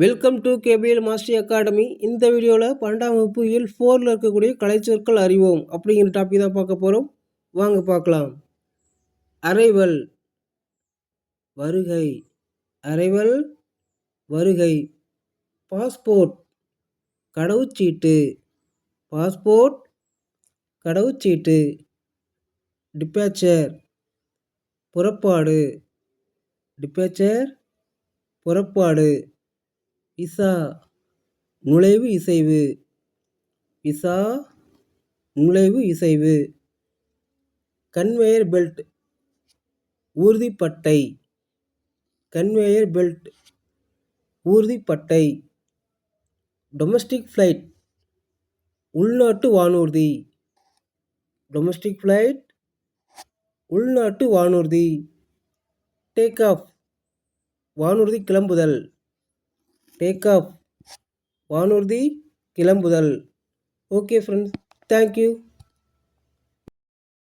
Welcome to KPL master academy இந்த வீடியோவில் பன்னெண்டாம் வகுப்பு இயல் ஃபோரில் இருக்கக்கூடிய கலைச்சொற்கள் அறிவோம் அப்படிங்கிற டாபிக் தான் பார்க்க போகிறோம் வாங்க பார்க்கலாம். அரைவல் வருகை. அரைவல் வருகை. பாஸ்போர்ட் கடவுச்சீட்டு. பாஸ்போர்ட் கடவுச்சீட்டு. டிப்பேச்சர் புறப்பாடு. டிப்பேச்சர் புறப்பாடு. இசா நுழைவு இசைவு. இசா நுழைவு இசைவு. கன்வேயர் பெல்ட் ஊர்திப்பட்டை. கன்வேயர் பெல்ட் ஊர்திப்பட்டை. டொமஸ்டிக் ஃப்ளைட் உள்நாட்டு வானூர்தி. டொமஸ்டிக் ஃப்ளைட் உள்நாட்டு வானூர்தி. டேக் ஆஃப் வானூர்தி கிளம்புதல். டேக் ஆஃப் வானூர்தி கிளம்புதல். Okay friends thank you